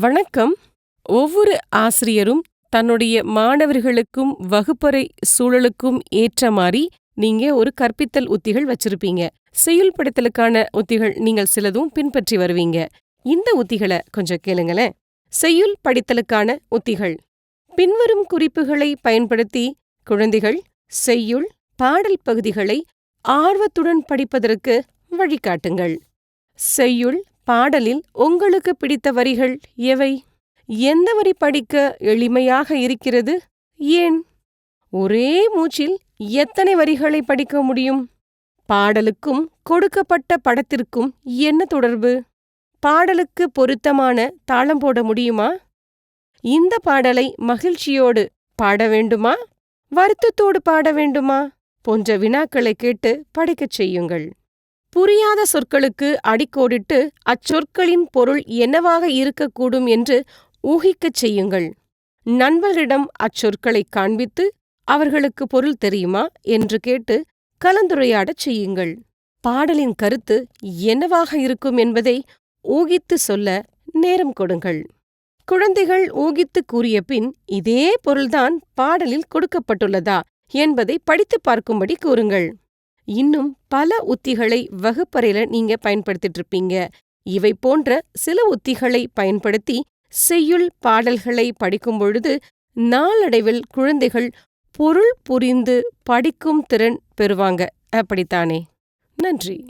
வணக்கம். ஒவ்வொரு ஆசிரியரும் தன்னுடைய மாணவர்களுக்கும் வகுப்பறை சூழலுக்கும் ஏற்ற மாதிரி நீங்க ஒரு கற்பித்தல் உத்திகள் வச்சிருப்பீங்க. செய்யுள்படுத்தலுக்கான உத்திகள் நீங்கள் சிலதும் பின்பற்றி வருவீங்க. இந்த உத்திகளை கொஞ்சம் கேளுங்களேன். செய்யுள் படித்தலுக்கான உத்திகள். பின்வரும் குறிப்புகளை பயன்படுத்தி குழந்தைகள் செய்யுள் பாடல் பகுதிகளை ஆர்வத்துடன் படிப்பதற்கு வழிகாட்டுங்கள். செய்யுள் பாடலில் உங்களுக்கு பிடித்த வரிகள் எவை? எந்த வரி படிக்க எளிமையாக இருக்கிறது? ஏன்? ஒரே மூச்சில் எத்தனை வரிகளை படிக்க முடியும்? பாடலுக்கும் கொடுக்கப்பட்ட படத்திற்கும் என்ன தொடர்பு? பாடலுக்கு பொருத்தமான தாளம் போட முடியுமா? இந்த பாடலை மகிழ்ச்சியோடு பாட வேண்டுமா? வருத்தத்தோடு பாட வேண்டுமா? போன்ற வினாக்களை கேட்டு படிக்கச் செய்யுங்கள். புரியாத சொற்களுக்கு அடிக்கோடிட்டு அச்சொற்களின் பொருள் என்னவாக இருக்கக்கூடும் என்று ஊகிக்கச் செய்யுங்கள். நண்பர்களிடம் அச்சொற்களைக் காண்பித்து அவர்களுக்கு பொருள் தெரியுமா என்று கேட்டு கலந்துரையாடச் செய்யுங்கள். பாடலின் கருத்து என்னவாக இருக்கும் என்பதை ஊகித்து சொல்ல நேரம் கொடுங்கள். குழந்தைகள் ஊகித்து கூறிய பின் இதே பொருள்தான் பாடலில் கொடுக்கப்பட்டுள்ளதா என்பதை படித்துப் பார்க்கும்படி கூறுங்கள். இன்னும் பல உத்திகளை வகுப்பறையில நீங்க பயன்படுத்திட்டு இருப்பீங்க இவை போன்ற சில உத்திகளை பயன்படுத்தி செய்யுள் பாடல்களை படிக்கும் பொழுது நாளடைவில் குழந்தைகள் பொருள் புரிந்து படிக்கும் திறன் பெறுவாங்க. அப்படித்தானே? நன்றி.